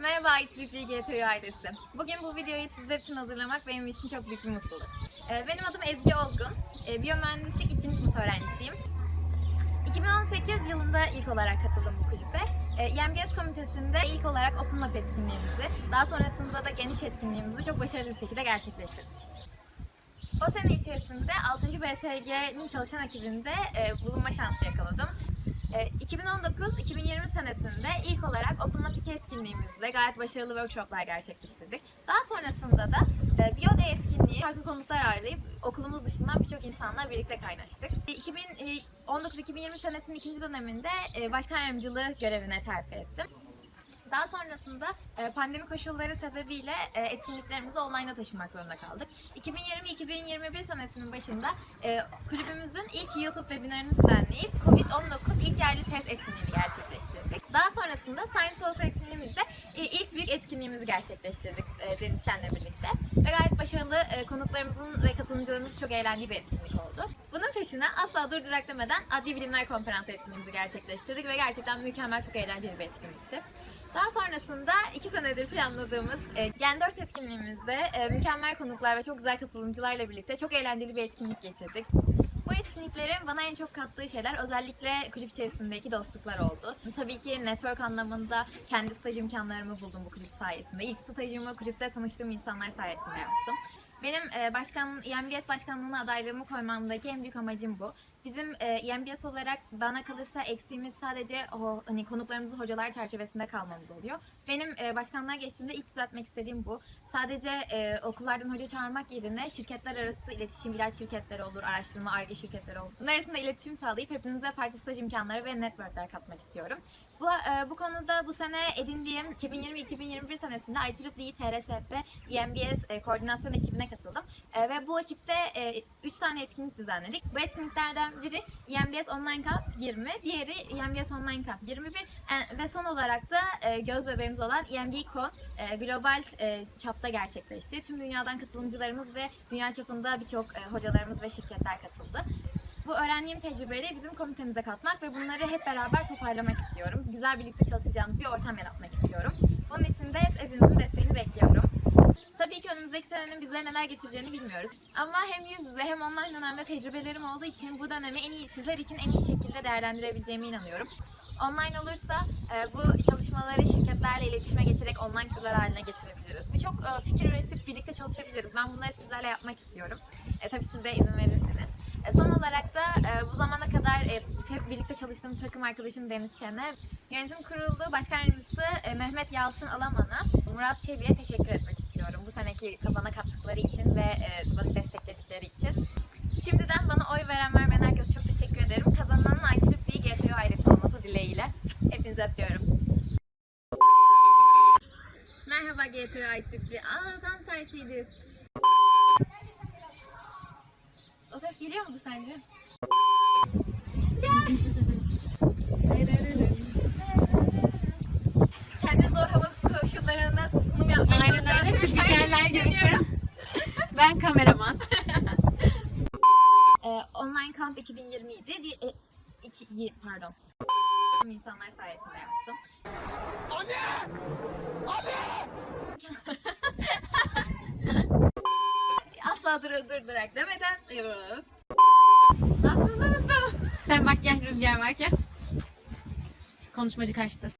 Merhaba IEEE GTÜ ailesi. Bugün bu videoyu sizler için hazırlamak benim için çok büyük bir mutluluk. Ee, Benim adım Ezgi Olgun. Ee, Biyomühendislik 2. sınıf öğrencisiyim. 2018 yılında ilk olarak katıldım bu kulübe. Ee, YMBS komitesinde ilk olarak Open Lab etkinliğimizi, daha sonrasında da geniş etkinliğimizi çok başarılı bir şekilde gerçekleştirdik. O sene içerisinde 6. BSG'nin çalışan ekibinde e, bulunma şansı yakaladım. E, 2019-2020 senesinde ilk olarak Open Lab 2 etkinliğimizde gayet başarılı workshoplar gerçekleştirdik. Daha sonrasında da e, Biyode etkinliği farklı konuklar ağırlayıp okulumuz dışından birçok insanla birlikte kaynaştık. E, 2019-2020 senesinin ikinci döneminde e, başkan yardımcılığı görevine terfi ettim. Daha sonrasında e, pandemi koşulları sebebiyle e, etkinliklerimizi online'a taşımak zorunda kaldık. 2020-2021 senesinin başında e, kulübümüzün ilk YouTube webinarını düzenleyip COVID-19 ilk yerli test etkinliğini gerçekleştirdik. Daha sonrasında Science Talk etkinliğimizde ilk büyük etkinliğimizi gerçekleştirdik Deniz Şen'le birlikte. Ve gayet başarılı konuklarımızın ve katılımcılarımızın çok eğlendiği bir etkinlik oldu. Bunun peşine asla durdurak demeden Adli Bilimler Konferansı etkinliğimizi gerçekleştirdik ve gerçekten mükemmel, çok eğlenceli bir etkinlikti. Daha sonrasında iki senedir planladığımız e, Gen 4 etkinliğimizde e, mükemmel konuklar ve çok güzel katılımcılarla birlikte çok eğlenceli bir etkinlik geçirdik. Bu etkinliklerin bana en çok kattığı şeyler özellikle kulüp içerisindeki dostluklar oldu. Tabii ki network anlamında kendi staj imkanlarımı buldum bu kulüp sayesinde. İlk stajımı kulüpte tanıştığım insanlar sayesinde yaptım. Benim e, başkan, EMBS başkanlığına adaylığımı koymamdaki en büyük amacım bu. Bizim e, EMBS olarak bana kalırsa eksiğimiz sadece o hani konuklarımızı hocalar çerçevesinde kalmamız oluyor. Benim e, başkanlığa geçtiğimde ilk düzeltmek istediğim bu. Sadece e, okullardan hoca çağırmak yerine şirketler arası iletişim, ilaç şirketleri olur, araştırma, ARGE şirketleri olur. Bunlar arasında iletişim sağlayıp hepinize farklı staj imkanları ve networkler katmak istiyorum. Bu, e, bu konuda bu sene edindiğim 2020-2021 senesinde IEEE TRSP EMBS e, koordinasyon ekibine katıldım. E, ve bu ekipte 3 tane etkinlik düzenledik. Bu etkinliklerden biri EMBS Online Camp 20, diğeri EMBS Online Camp 21 e, ve son olarak da e, göz bebeğimiz olan EMBCon e, global çapta gerçekleşti. Tüm dünyadan katılımcılarımız ve dünya çapında birçok hocalarımız ve şirketler katıldı. Bu öğrendiğim tecrübeleri bizim komitemize katmak ve bunları hep beraber toparlamak istiyorum. Güzel birlikte çalışacağımız bir ortam yaratmak istiyorum. Bunun için de hepinizin desteğini bekliyorum. Tabii ki önümüzdeki senenin bizlere neler getireceğini bilmiyoruz. Ama hem yüz yüze hem online dönemde tecrübelerim olduğu için bu dönemi en iyi sizler için en iyi şekilde değerlendirebileceğime inanıyorum. Online olursa e, bu çalışmaları şirketlerle iletişime geçerek online turlar haline getirebiliriz. Birçok e, fikir üretip birlikte çalışabiliriz. Ben bunları sizlerle yapmak istiyorum. E, tabii siz de izin verirseniz. E, son olarak da bu zamana kadar hep birlikte çalıştığım takım arkadaşım Deniz Şen'e, yönetim kurulu başkan yardımcısı Mehmet Yalçın Alaman'a, Murat Çebi'ye teşekkür etmek seneki bana kattıkları için ve e, beni destekledikleri için. Şimdiden bana oy veren vermeyen herkese çok teşekkür ederim. Kazananın IEEE GTO ailesi olması dileğiyle. Hepinizi öpüyorum. Merhaba GTO IEEE. Aa tam tersiydi. O ses geliyor mu sence? Kendi Aynen öyle. Spikerler deniyorum. Ben kameraman. Ee, online kamp 2020 idi. Di- e, iki, y- pardon. insanlar sayesinde yaptım. Anne! Asla dur durdurak demeden. Ne yaptığımızı unuttum. Sen bak gel rüzgar varken. Konuşmacı kaçtı.